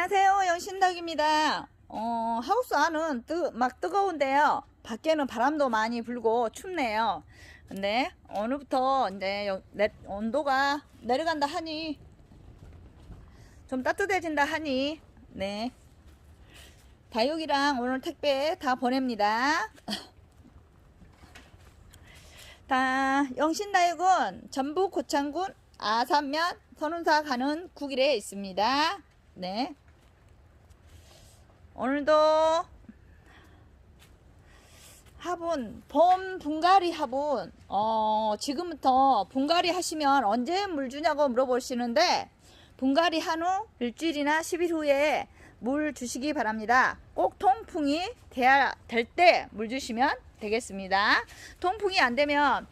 안녕하세요 영신덕입니다. 어, 하우스 안은 뜨, 막 뜨거운데요. 밖에는 바람도 많이 불고 춥네요. 근데 오늘부터 이제 여- 내- 온도가 내려간다 하니 좀 따뜻해진다 하니 네. 다육이랑 오늘 택배 다 보냅니다. 다 영신다육은 전북 고창군 아산면 선운사 가는 국일에 있습니다. 네. 오늘도 화분 봄 분갈이 화분 어 지금부터 분갈이 하시면 언제 물 주냐고 물어보시는데 분갈이 한 후 일주일이나 10일 후에 물 주시기 바랍니다. 꼭 통풍이 돼야 될 때 물 주시면 되겠습니다. 통풍이 안 되면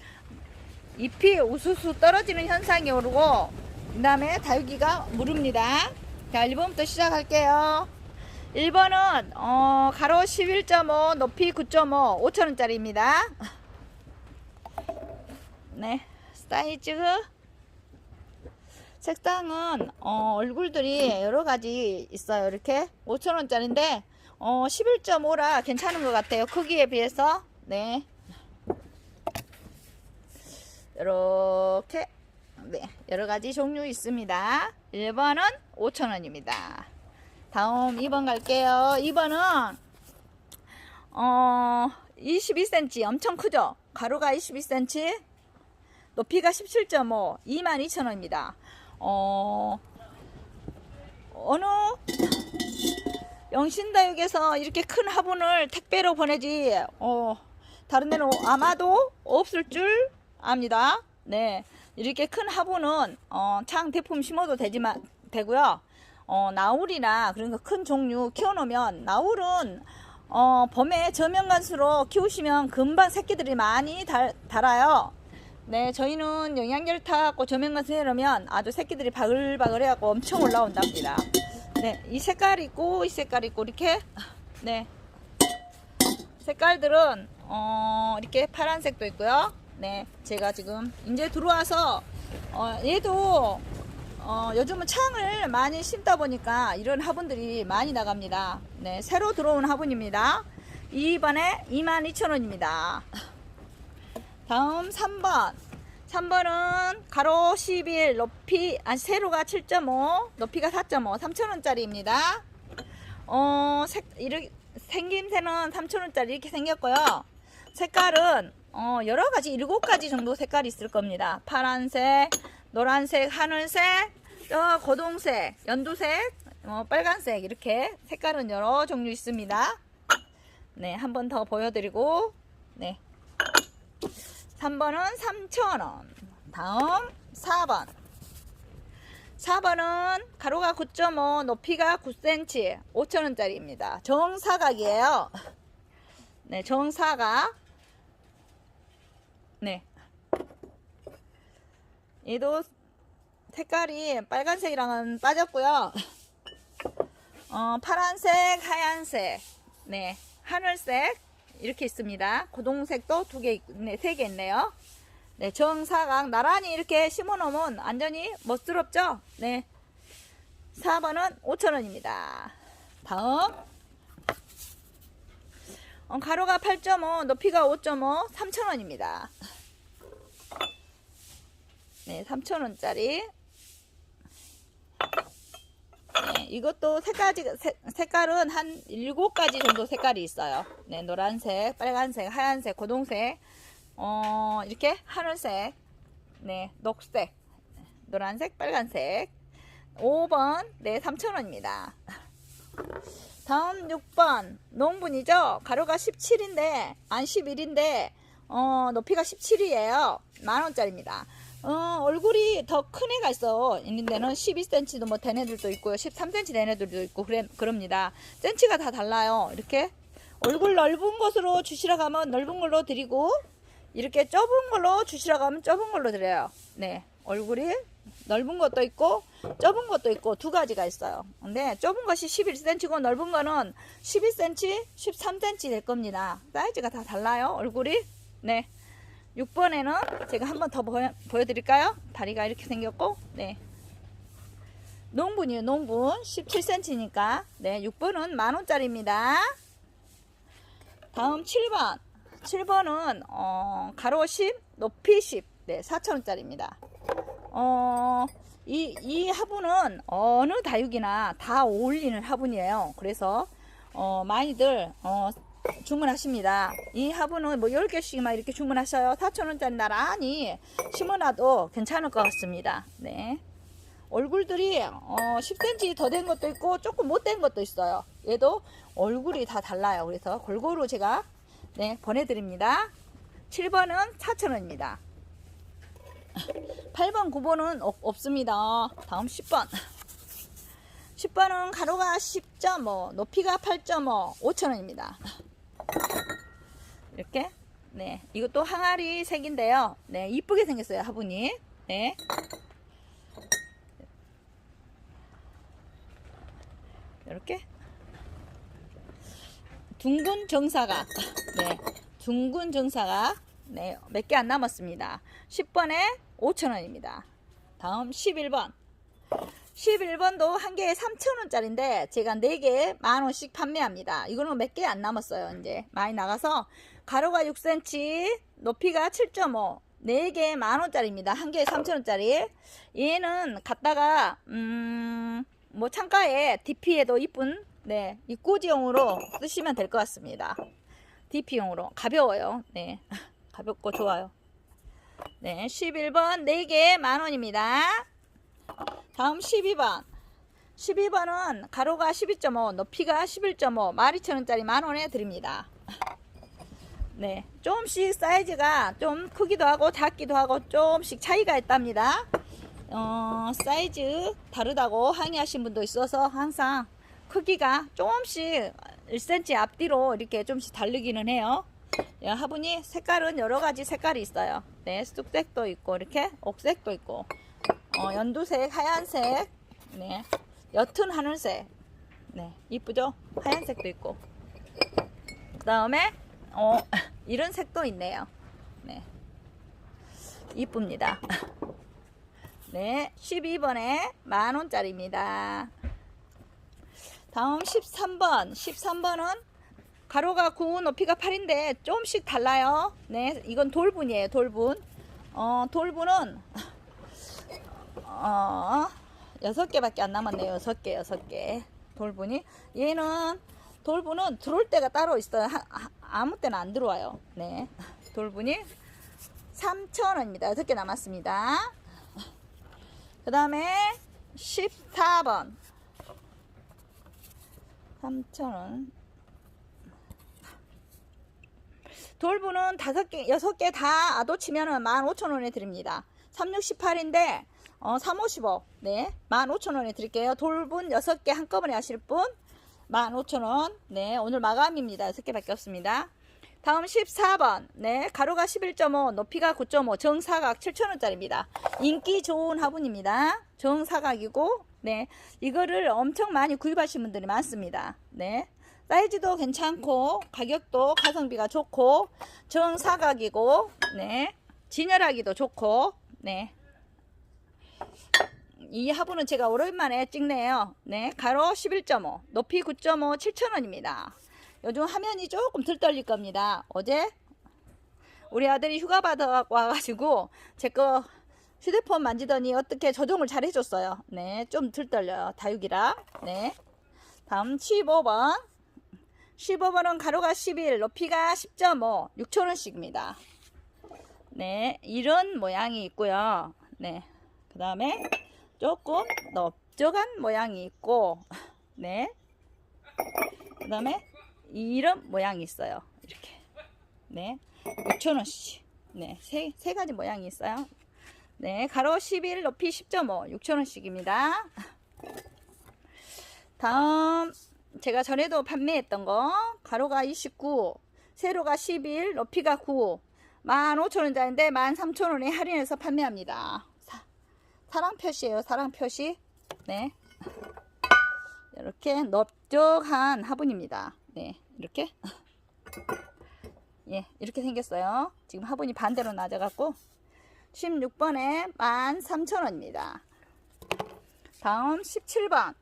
잎이 우수수 떨어지는 현상이 오르고 그 다음에 다육이가 무릅니다. 자 1번부터 시작할게요. 1번은 어, 가로 11.5 높이 9.5 5천원짜리입니다. 네 사이즈 색상은 어, 얼굴들이 여러가지 있어요. 이렇게 5천원짜리인데 어, 11.5라 괜찮은 것 같아요. 크기에 비해서 네 이렇게 네, 여러 가지 종류 있습니다. 1번은 5,000원입니다. 다음 2번 갈게요. 2번은 어 22cm 엄청 크죠? 가로가 22cm, 높이가 17.5, 22,000원입니다. 어 어느 영신다육에서 이렇게 큰 화분을 택배로 보내지 어 다른 데는 아마도 없을 줄 압니다. 네. 이렇게 큰 화분은 어, 창 대품 심어도 되지만 되고요. 어, 나울이나 거큰 종류 키워놓으면 나울은 어, 봄에 저면간수로 키우시면 금방 새끼들이 많이 달, 달아요. 네, 저희는 영양제를 타갖고 저면간수 해놓으면 아주 새끼들이 바글바글 해갖고 엄청 올라온답니다. 네, 이 색깔 있고 이 색깔 있고 이렇게 네 색깔들은 어, 이렇게 파란색도 있고요. 네, 제가 지금 이제 들어와서 어, 얘도 어, 요즘은 창을 많이 심다 보니까 이런 화분들이 많이 나갑니다. 네, 새로 들어온 화분입니다. 2번에 22,000원입니다. 다음 3번. 3번은 가로 11, 높이, 아, 세로가 7.5, 높이가 4.5, 3,000원짜리입니다. 어, 색, 이렇게, 생김새는 3,000원짜리 이렇게 생겼고요. 색깔은, 어, 여러 가지, 일곱 가지 정도 색깔이 있을 겁니다. 파란색, 노란색, 하늘색, 저 고동색, 연두색, 어, 빨간색, 이렇게 색깔은 여러 종류 있습니다. 네, 한 번 더 보여드리고, 네. 3번은 3,000원. 다음 4번. 4번은 가로가 9.5, 높이가 9cm, 5,000원짜리입니다. 정사각이에요. 네, 정사각. 네. 얘도 색깔이 빨간색이랑은 빠졌고요. 어, 파란색, 하얀색, 네, 하늘색 이렇게 있습니다. 고동색도 두 개, 네, 세 개 있네요. 네, 정사각 나란히 이렇게 심어 놓으면 완전히 멋스럽죠? 네. 4번은 5,000원입니다. 다음. 어, 가로가 8.5, 높이가 5.5, 3,000원입니다. 네, 3,000원짜리. 네, 이것도 색깔이, 색, 색깔은 한 7가지 정도 색깔이 있어요. 네, 노란색, 빨간색, 하얀색, 고동색, 어, 이렇게 하늘색, 네, 녹색, 노란색, 빨간색. 5번, 네, 3,000원입니다. 다음 6번, 농분이죠? 가로가 17인데, 안 11인데, 어, 높이가 17이에요. 만원짜리입니다. 어, 얼굴이 더 큰 애가 있어. 있는 데는 12cm도 뭐 된 애들도 있고요. 13cm 된 애들도 있고, 그래, 그럽니다. 센치가 다 달라요. 이렇게. 얼굴 넓은 것으로 주시라고 하면 넓은 걸로 드리고, 이렇게 좁은 걸로 주시라고 하면 좁은 걸로 드려요. 네. 얼굴이 넓은 것도 있고, 좁은 것도 있고, 두 가지가 있어요. 근데 좁은 것이 11cm고, 넓은 거는 12cm, 13cm 될 겁니다. 사이즈가 다 달라요. 얼굴이. 네. 6번에는 제가 한 번 더 보여, 보여드릴까요? 다리가 이렇게 생겼고, 네. 농분이에요, 농분. 17cm니까. 네, 6번은 만원짜리입니다. 다음 7번. 7번은, 어, 가로 10, 높이 10. 네, 4천원짜리입니다. 어, 이, 이 화분은 어느 다육이나 다 어울리는 화분이에요. 그래서, 어, 많이들, 어, 주문하십니다. 이 화분은 뭐 10개씩 막 이렇게 주문하셔요. 4천원짜리 나란히 심어놔도 괜찮을 것 같습니다. 네. 얼굴들이 어, 10cm 더 된 것도 있고 조금 못 된 것도 있어요. 얘도 얼굴이 다 달라요. 그래서 골고루 제가 네, 보내드립니다. 7번은 4,000원입니다. 8번, 9번은 없, 없습니다. 다음 10번. 10번은 가로가 10.5, 높이가 8.5, 5,000원입니다. 이렇게. 네. 이것도 항아리 색인데요. 네. 이쁘게 생겼어요. 화분이. 네. 이렇게 둥근 정사각 네 둥근 정사각 네 몇 개 안 남았습니다 10번에 5천원입니다 다음 11번 11번도 한 개에 3천원짜리인데 제가 4개 만원씩 판매합니다 이거는 몇 개 안 남았어요 이제 많이 나가서 가로가 6cm 높이가 7.5 4개 만원짜리입니다 한 개에 3천원짜리 얘는 갖다가 음 뭐 창가에 DP에도 이쁜 네 입고지용으로 쓰시면 될 것 같습니다. DP용으로 가벼워요. 네 가볍고 좋아요. 네 11번 4개 만원입니다. 다음 12번 12번은 가로가 12.5 높이가 11.5 12,000원짜리 만원에 드립니다. 네 조금씩 사이즈가 좀 크기도 하고 작기도 하고 조금씩 차이가 있답니다. 어, 사이즈 다르다고 항의하신 분도 있어서 항상 크기가 조금씩 1cm 앞뒤로 이렇게 좀씩 다르기는 해요. 예, 화분이 색깔은 여러 가지 색깔이 있어요. 네, 쑥색도 있고 이렇게 옥색도 있고 어, 연두색, 하얀색, 네, 옅은 하늘색, 네, 이쁘죠? 하얀색도 있고 그 다음에 어, 이런 색도 있네요. 네, 이쁩니다. 네, 12번에 만원짜리입니다. 다음 13번. 13번은 가로가 9, 높이가 8인데 조금씩 달라요. 네, 이건 돌분이에요, 돌분. 어, 돌분은, 어, 6개밖에 안 남았네요. 6개, 6개. 돌분이. 얘는, 돌분은 들어올 때가 따로 있어요. 하, 하, 아무 때나 안 들어와요. 네. 돌분이 3,000원입니다. 6개 남았습니다. 그 다음에 14번 3,000원 돌부는 5개, 6개 다 아도 치면은 15,000원에 드립니다. 3618인데 어, 355 네, 15,000원에 드릴게요. 돌분 6개 한꺼번에 하실 분 15,000원 네, 오늘 마감입니다. 6개밖에 없습니다. 다음 14번. 네, 가로가 11.5, 높이가 9.5, 정사각 7,000원짜리입니다. 인기 좋은 화분입니다. 정사각이고, 네, 이거를 엄청 많이 구입하신 분들이 많습니다. 네, 사이즈도 괜찮고, 가격도 가성비가 좋고, 정사각이고, 네, 진열하기도 좋고, 네. 이 화분은 제가 오랜만에 찍네요. 네, 가로 11.5, 높이 9.5, 7,000원입니다. 요즘 화면이 조금 덜 떨릴 겁니다. 어제 우리 아들이 휴가 받아 와가지고 제 거 휴대폰 만지더니 어떻게 조정을 잘 해줬어요. 네, 좀덜 떨려요. 다육이라. 네. 다음 15번. 15번은 가로가 11, 높이가 10.5, 6천원씩입니다. 네, 이런 모양이 있고요. 네, 그 다음에 조금 넓적한 모양이 있고, 네, 그 다음에 이런 모양이 있어요. 이렇게. 네. 6,000원씩. 네. 세, 세 가지 모양이 있어요. 네. 가로 11, 높이 10.5. 6,000원씩입니다. 다음, 제가 전에도 판매했던 거. 가로가 29, 세로가 11, 높이가 9. 15,000원짜리인데 13,000원에 할인해서 판매합니다. 사, 사랑 표시예요. 사랑 표시. 네. 이렇게 넓적한 화분입니다. 네, 이렇게. 예, 이렇게 생겼어요. 지금 화분이 반대로 낮아갖고 16번에 13,000원입니다. 다음 17번.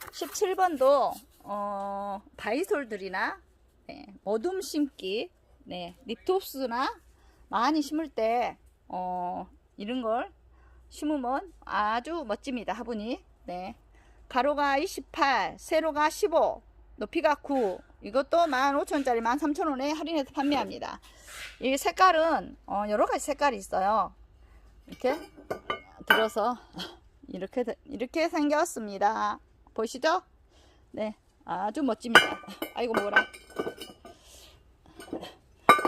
17번도 어, 바이솔들이나 네, 어둠 심기, 네, 립톱스나 많이 심을 때 어, 이런 걸 심으면 아주 멋집니다. 화분이. 네. 가로가 28, 세로가 15, 높이가 9. 이것도 15,000원짜리 13,000원에 할인해서 판매합니다. 이 색깔은 어, 여러 가지 색깔이 있어요. 이렇게 들어서 이렇게 되- 이렇게 생겼습니다. 보시죠? 네, 아주 멋집니다. 아이고 뭐라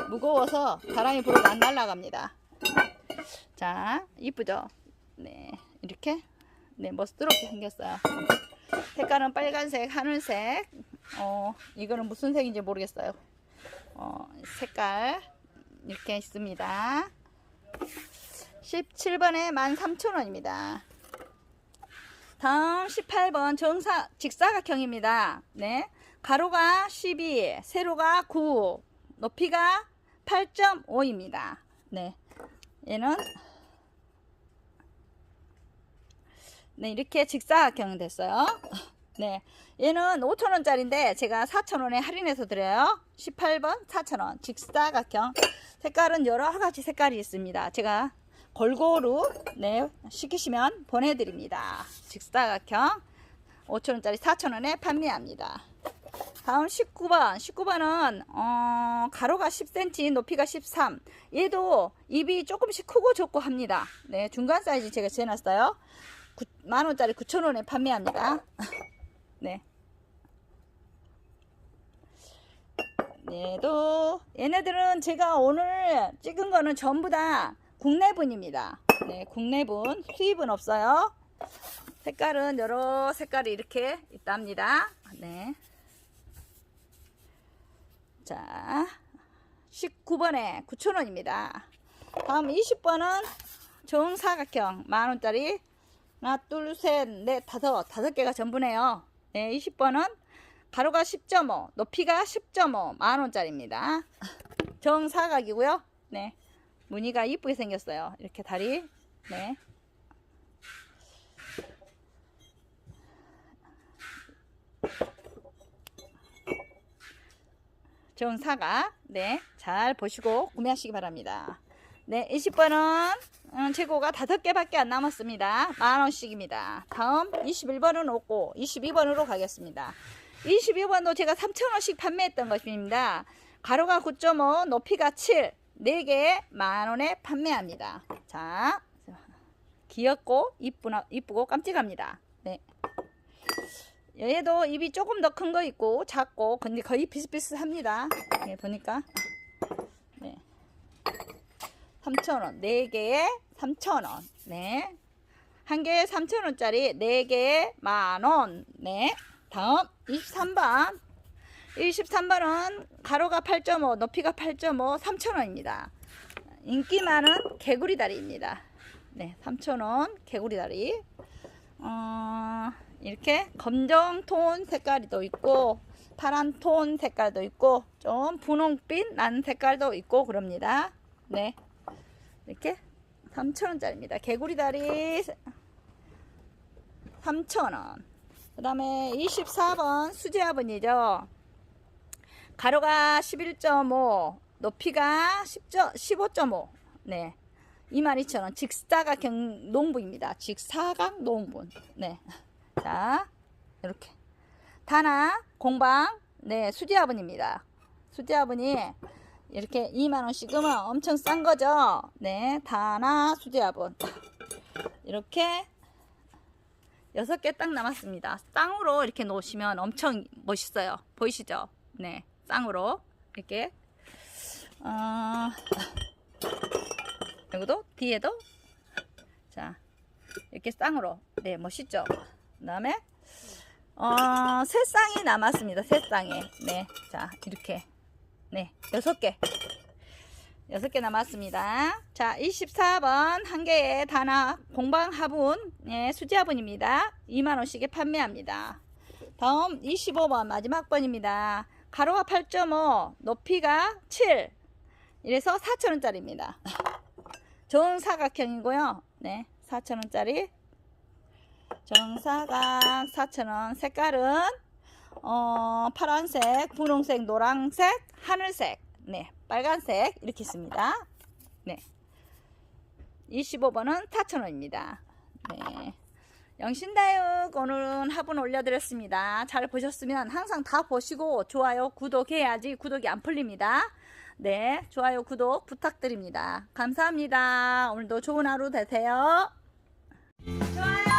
무거워서 바람이 불어도 안 날아갑니다. 자, 이쁘죠? 네, 이렇게 네 멋스럽게 생겼어요. 색깔은 빨간색, 하늘색. 어, 이거는 무슨 색인지 모르겠어요. 어, 색깔 이렇게 있습니다. 17번에 13,000원입니다. 다음 18번 정사 직사각형입니다. 네. 가로가 12, 세로가 9, 높이가 8.5입니다. 네. 얘는 네, 이렇게 직사각형 됐어요. 네. 얘는 5,000원짜리인데 제가 4,000원에 할인해서 드려요. 18번 4,000원. 직사각형. 색깔은 여러 가지 색깔이 있습니다. 제가 골고루 네, 시키시면 보내드립니다. 직사각형 5,000원짜리 4,000원에 판매합니다. 다음 19번. 19번은 어, 가로가 10cm, 높이가 13. 얘도 입이 조금씩 크고 좁고 합니다. 네, 중간 사이즈 제가 재놨어요. 구- 만 원짜리 9천 원에 판매합니다. 네. 얘도 얘네들은 제가 오늘 찍은 거는 전부 다 국내분입니다. 네, 국내분 수입은 없어요. 색깔은 여러 색깔이 이렇게 있답니다. 네. 자, 19번에 9,000원입니다. 다음 20번은 정사각형 만원짜리 하나, 둘, 셋, 넷, 다섯 다섯 개가 전부네요. 네, 20번은 가로가 10.5, 높이가 10.5 만원짜리입니다. 정사각이고요. 네, 무늬가 이쁘게 생겼어요. 이렇게 다리. 네. 좋은 사과 네, 잘 보시고 구매하시기 바랍니다. 네, 20번은 음, 재고가 다섯 개밖에 안 남았습니다. 만 원씩입니다. 다음 21번은 없고 22번으로 가겠습니다. 22번도 제가 3,000원씩 판매했던 것입니다. 가로가 9.5, 높이가 7, 4개에 만 원에 판매합니다. 자, 귀엽고 이쁘나, 이쁘고 깜찍합니다. 네. 얘도 입이 조금 더 큰 거 있고 작고 근데 거의 비슷비슷합니다. 네, 보니까 네. 3,000원. 4개에 3,000원. 네. 한 개에 3,000원짜리 4개에 만원. 네. 다음 23번. 23번은 가로가 8.5, 높이가 8.5, 3,000원입니다. 인기 많은 개구리 다리입니다. 네, 3,000원 개구리 다리. 어, 이렇게 검정 톤 색깔이 또 있고 파란 톤 색깔도 있고 좀 분홍빛 난 색깔도 있고 그럽니다. 네. 이렇게 3,000원짜리입니다. 개구리 다리 3,000원. 그 다음에 24번 수제화분이죠. 가로가 11.5, 높이가 15.5. 네. 22,000원. 직사각형 농부입니다. 직사각 농분. 네. 자, 이렇게. 다나, 공방, 네, 수제화분입니다. 수제화분이 이렇게 2만원씩은 엄청 싼 거죠. 네, 다나 수제화분. 이렇게 여섯 개딱 남았습니다. 쌍으로 이렇게 놓으시면 엄청 멋있어요. 보이시죠? 네, 쌍으로 이렇게. 어, 여기도 뒤에도 자 이렇게 쌍으로 네 멋있죠. 그 다음에 어, 세 쌍이 남았습니다. 세 쌍이 네자 이렇게 네 여섯 개 여섯 개 남았습니다. 자, 24번 한 개에 다나 공방 화분 예, 수지 화분입니다. 2만 원씩에 판매합니다. 다음 25번 마지막 번입니다. 가로가 8.5, 높이가 7. 이래서 4,000원짜리입니다. 좋은 사각형이고요. 네, 4,000원짜리 정사각 4,000원. 색깔은 어, 파란색, 분홍색, 노란색, 하늘색, 네, 빨간색 이렇게 있습니다. 네. 25번은 4,000원입니다. 네. 영신다육 오늘은 화분 올려드렸습니다. 잘 보셨으면 항상 다 보시고 좋아요, 구독해야지 구독이 안 풀립니다. 네, 좋아요, 구독 부탁드립니다. 감사합니다. 오늘도 좋은 하루 되세요. 좋아요.